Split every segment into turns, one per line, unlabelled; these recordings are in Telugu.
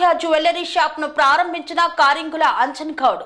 పట్టణంలో జ్యువెలరీ షాప్ను ప్రారంభించిన కారింగుల అంజన్ గౌడ్.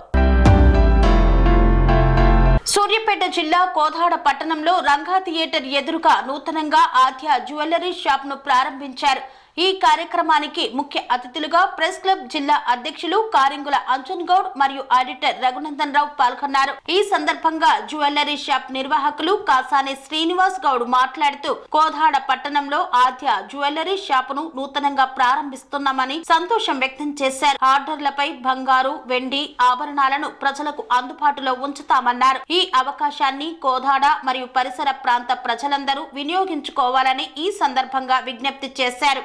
సూర్యాపేట జిల్లా కోదాడ పట్టణంలో రంగా థియేటర్ ఎదురుగా నూతనంగా ఆద్య జ్యువెలరీ షాప్ను ప్రారంభించారు ఈ కార్యక్రమానికి ముఖ్య అతిథులుగా ప్రెస్ క్లబ్ జిల్లా అధ్యక్షులు కారింగుల అంజన్ గౌడ్ మరియు ఆడిటర్ రఘునందన్ రావు పాల్గొన్నారు. ఈ సందర్భంగా జ్యువెలరీ షాప్ నిర్వాహకులు కాసాని శ్రీనివాస్ గౌడ్ మాట్లాడుతూ కోదాడ పట్టణంలో ఆద్య జ్యువెలరీ షాపును నూతనంగా ప్రారంభిస్తున్నామని సంతోషం వ్యక్తం చేశారు. ఆర్డర్లపై బంగారు వెండి ఆభరణాలను ప్రజలకు అందుబాటులో ఉంచుతామన్నారు. ఈ అవకాశాన్ని కోదాడ మరియు పరిసర ప్రాంత ప్రజలందరూ వినియోగించుకోవాలని ఈ సందర్భంగా విజ్ఞప్తి చేశారు.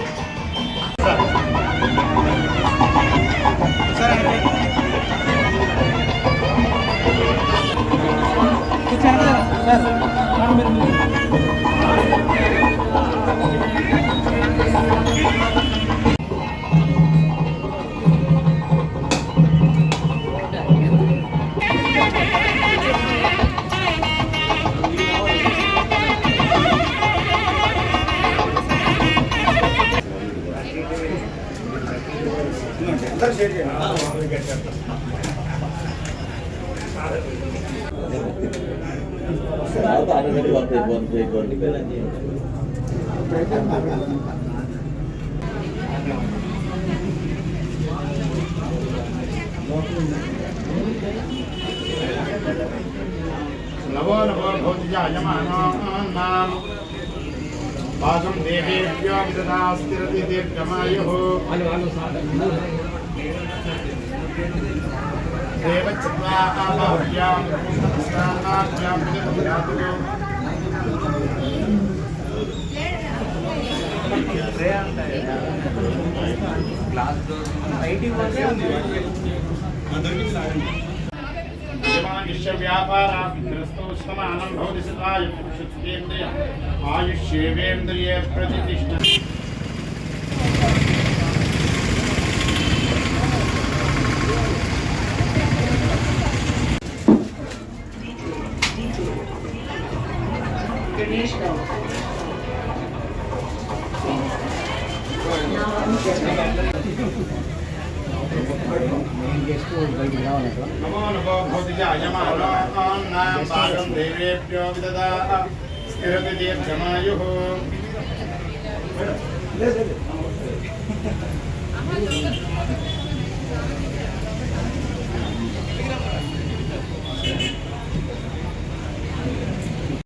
नवो नवो भौतिजायमानाम् भागं देहेभ्यो विददास्तिरति दीर्घमायुः देवचित्वा आबाहुभ्यां सहस्राणाभ्यां विदधातु यजमानिश्य व्यापाराभिग्रस्तो समानं भवति सदाय గణేష్ గౌడ్ నమో నమో భోజాయమానాం స్థిరతి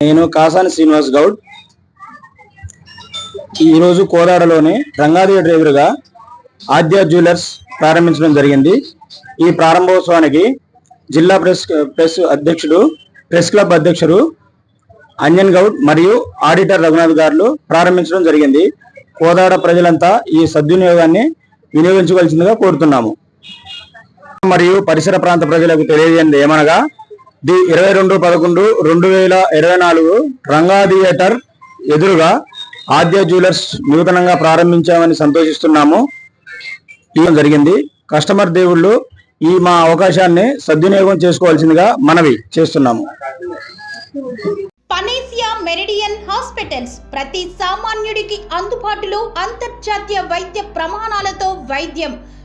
నేను కాసాని శ్రీనివాస్ గౌడ్. ఈరోజు కోదాడలోని రంగాదేవి డ్రైవర్గా ఆద్య జ్యువెలర్స్ ప్రారంభించడం జరిగింది. ఈ ప్రారంభోత్సవానికి జిల్లా ప్రెస్ ప్రెస్ అధ్యక్షుడు ప్రెస్ క్లబ్ అధ్యక్షుడు అంజన్ గౌడ్ మరియు ఆడిటర్ రఘునాథ్ గారు ప్రారంభించడం జరిగింది. కోదాడ ప్రజలంతా ఈ సద్వినియోగాన్ని వినియోగించవలసిందిగా కోరుతున్నాము. మరియు పరిసర ప్రాంత ప్రజలకు తెలియజేయండి ఏమనగా ది ఇరవై రెండు పదకొండు రెండు వేల ఇరవై నాలుగు రంగా థియేటర్ ఎదురుగా ఆద్య జ్యువెలర్స్ నూతనంగా ప్రారంభించామని సంతోషిస్తున్నాము. ఇవ్వడం జరిగింది. కస్టమర్ దేవుళ్ళు ఈ మా అవకాశాన్ని సద్వినియోగం చేసుకోవాల్సిందిగా మనవి చేస్తున్నాము.
పనేసియా మెరిడియన్ హాస్పిటల్స్ ప్రతి సామాన్యుడికి అందుబాటులో అంతర్జాతీయ వైద్య ప్రమాణాలతో వైద్యం.